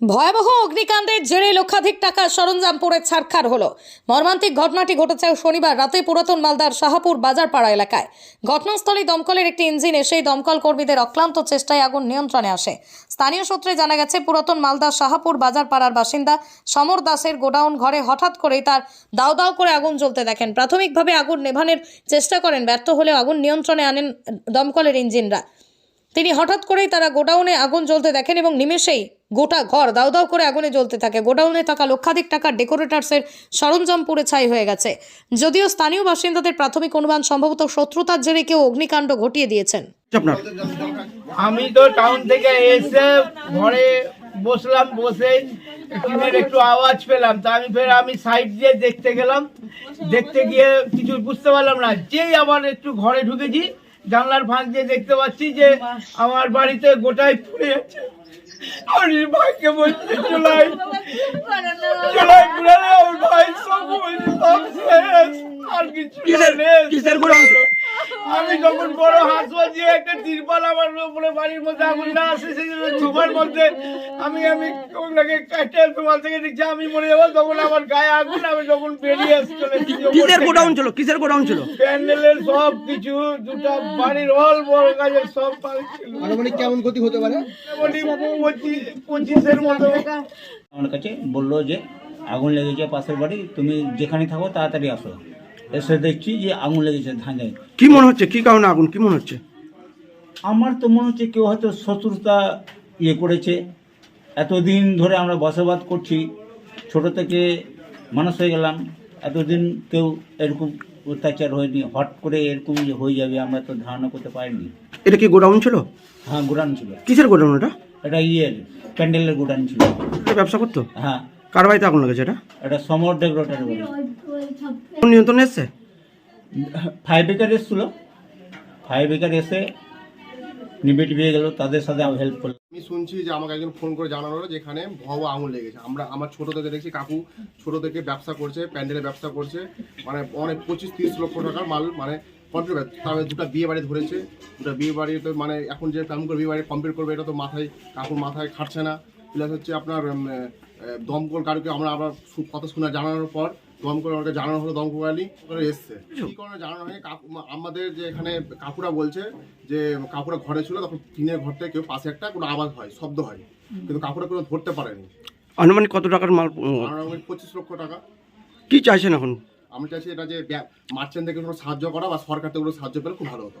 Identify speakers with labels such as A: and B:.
A: ভয়াবহ অগ্নিকাণ্ডের জেরে লক্ষাধিক টাকার সরঞ্জাম পড়ে ছারখার হলো। মর্মান্তিক ঘটনাটি ঘটেছে শনিবার রাতে পুরাতন মালদার শাহাপুর বাজারপাড়া এলাকায়। ঘটনাস্থলে দমকলের একটি ইঞ্জিন এসে দমকল কর্মীদের অক্লান্ত চেষ্টায় আগুন নিয়ন্ত্রণে আসে। স্থানীয় সূত্রে জানা গেছে, পুরাতন মালদার শাহাপুর বাজারপাড়ার বাসিন্দা সমর দাসের গোডাউন ঘরে হঠাৎ করেই তার দাও দাও করে আগুন জ্বলতে দেখেন। প্রাথমিকভাবে আগুন নেভানোর চেষ্টা করেন, ব্যর্থ হলেও আগুন নিয়ন্ত্রণে আনেন দমকলের ইঞ্জিনরা। তিনি হঠাৎ করেই তারা গোডাউনে আগুন জ্বলতে দেখেন এবং নিমেষেই গোটা ঘর দাউ দাউ করে আগুনে জ্বলতে থাকে। গোডাউনে থাকা লক্ষাধিক টাকার ডেকোরেটার্সের সরঞ্জাম পুড়ে ছাই হয়ে গেছে। যদিও স্থানীয় বাসিন্দাদের প্রাথমিক অনুমান সম্ভবত শত্রুতার জেরে কেউ অগ্নিকাণ্ড ঘটিয়ে দিয়েছেন।
B: আমি তো টাউন থেকে এসে ঘরে বসলাম বসে একটু আওয়াজ পেলাম। তা আমি ফের আমি সাইড দিয়ে দেখতে গেলাম। দেখতে গিয়ে কিছু বুঝতে পারলাম না। যেই আবার একটু ঘরে ঢুকেছি জানলার ফাঁক দিয়ে দেখতে পাচ্ছি যে আমার বাড়িতে গোটাই পুড়ে আছে আমি ভাইকে বলছি চলাই চলাই পুরালে আমার ভাই সব বলছি আর কিছু
C: কিসের কিসের?
B: আমি যখন বড় হাসবো যে একটা তিরপাল আমার উপরে বাড়ির মধ্যে আগুন না আসে সেই ছোপার মধ্যে আমি আমি ওনাকে কাটে তোমার থেকে দেখছি আমি মরে যাব তখন আমার গায়ে আগুন আমি যখন বেরিয়ে চলে
C: কিসের গোডাউন ছিল? কিসের গোডাউন ছিল?
B: প্যান্ডেলের সব কিছু দুটা বাড়ির অল বড় কাজের সব পাল ছিল।
D: আনুমানিক কেমন ক্ষতি হতে পারে?
B: পঁচিশ পঁচিশের মতো।
E: আমার কাছে বলল যে আগুন লেগেছে পাশের বাড়ি তুমি যেখানে থাকো তাড়াতাড়ি আসো। এসে দেখছি যে আগুন লেগেছে ধানে।
C: কি মনে হচ্ছে? কি কারণে আগুন? কি মনে হচ্ছে?
E: আমার তো মনে হচ্ছে কেউ হয়তো শত্রুতা ইয়ে করেছে। এতদিন ধরে আমরা বসবাস করছি ছোট থেকে মানুষ হয়ে গেলাম। এতদিন কেউ এরকম অত্যাচার হয়নি। হট করে এরকম যে হয়ে যাবে আমরা তো ধারণা করতে পারিনি।
C: এটা কি গোডাউন ছিল?
E: হ্যাঁ গোডাউন ছিল।
C: কিসের গোডাউন এটা
E: এটা ইয়ের প্যান্ডেলের গোডাউন ছিল।
C: ব্যবসা করতো?
E: হ্যাঁ।
C: কার বাড়িতে আগুন লেগেছে এটা?
E: এটা সমর ডেকোরেটার
C: কোন নিয়ন্ত্রণে এসছে?
E: ফায়ার ব্রিগেড এসেছিল। ফায়ার ব্রিগেড এসে নিবে টিবে গেল তাদের সাথে আমি হেল্প করলাম।
D: আমি শুনছি যে আমাকে একজন ফোন করে জানানো হলো যে এখানে ভব আঙুল লেগেছে। আমরা আমার ছোট থেকে দেখছি কাকু ছোট থেকে ব্যবসা করছে প্যান্ডেলের ব্যবসা করছে। মানে অনেক পঁচিশ তিরিশ লক্ষ টাকার মাল মানে কমপ্লিট তারপরে দুটো বিয়ে বাড়ি ধরেছে। দুটো বিয়ে বাড়ি তো মানে এখন যে কেমন করে বিয়ে বাড়ি কমপ্লিট করবে এটা তো মাথায় কাকুর মাথায় খাটছে না। প্লাস হচ্ছে আপনার দমকল কারুকে আমরা আবার কথা শোনা জানানোর পর দমকল জানানো হলো এসছে। কি কারণে জানানো কাকু আমাদের যে এখানে কাকুরা বলছে যে কাকুরা ঘরে ছিল তখন টিনের ঘর থেকে কেউ পাশে একটা কোনো আওয়াজ হয় শব্দ হয়। কিন্তু কাকুরা কোনো ধরতে পারেনি।
C: আনুমানিক কত টাকার মাল
D: পঁচিশ লক্ষ টাকা।
C: কি চাইছেন এখন?
D: আমি চাইছি এটা যে মার্চেন্ট থেকে কোনো সাহায্য করা বা সরকার থেকে কোনো সাহায্য পেলে খুব ভালো হতো।